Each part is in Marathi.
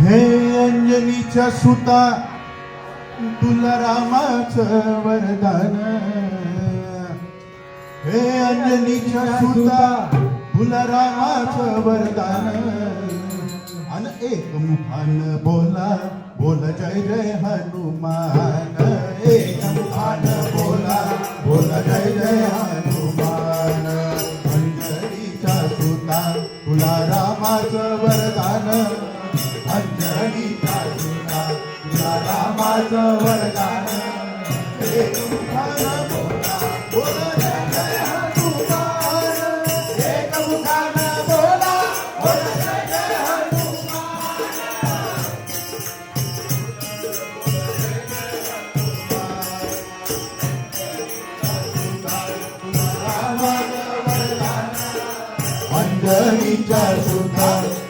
हे अंजनीच्या सुता तुला रामाच वरदान. हे अंजनीच्या सुता तुला रामाच वरदान. अन एक मुखान बोला बोल जय जय हनुमान. एक मुखान बोला बोल जय जय हनुमान. अंजनीच्या सुता तुला रामाच वरदान. अंजनीच्या सुता तुला रामाचं वरदान. एक मुखान बोला जय हनुमान. बोला जय हनुमान.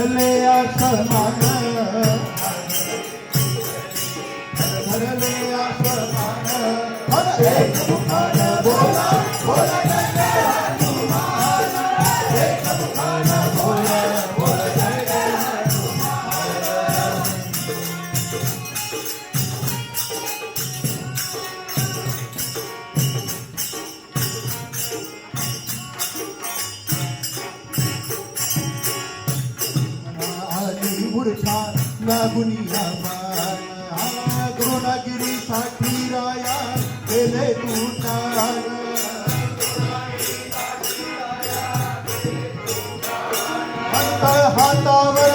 धरले आसमान धरले आसमान हर एक लागुनिया मान हा द्रोणागिरी साठी राया केले तू ठाण अंत हातावर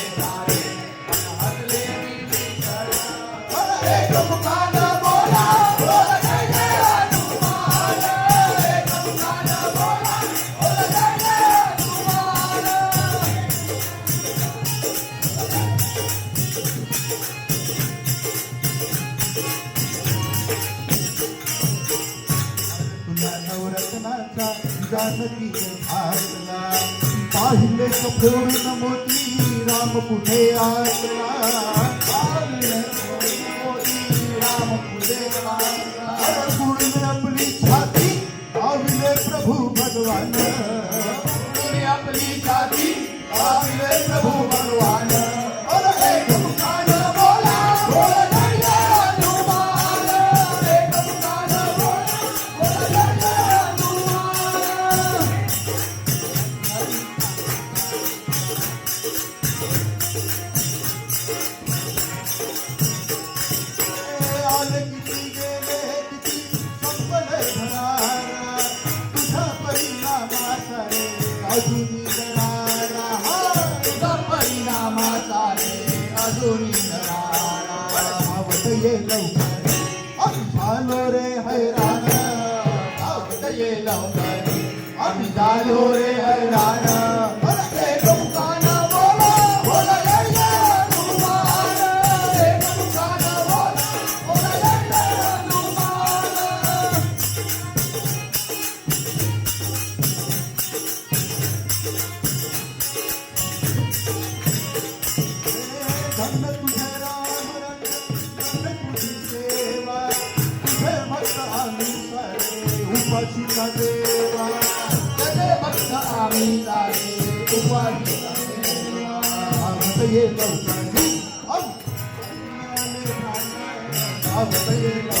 आसला पाहिले फोडून मोती राम कुठे आसला? मोती आपली छाती पाहिले प्रभू भगवान. आपली छाती पाहिले प्रभू भगवान. अजून तुझा परिणामाचा रे अजून धावत ये लवकर रे हैराण धावत ये लवकर आम्ही झालो रे हैराण शिवदेवा भक्त आम्ही जाणे उपाशी भक्त ये लवकर भक्त ये लवकर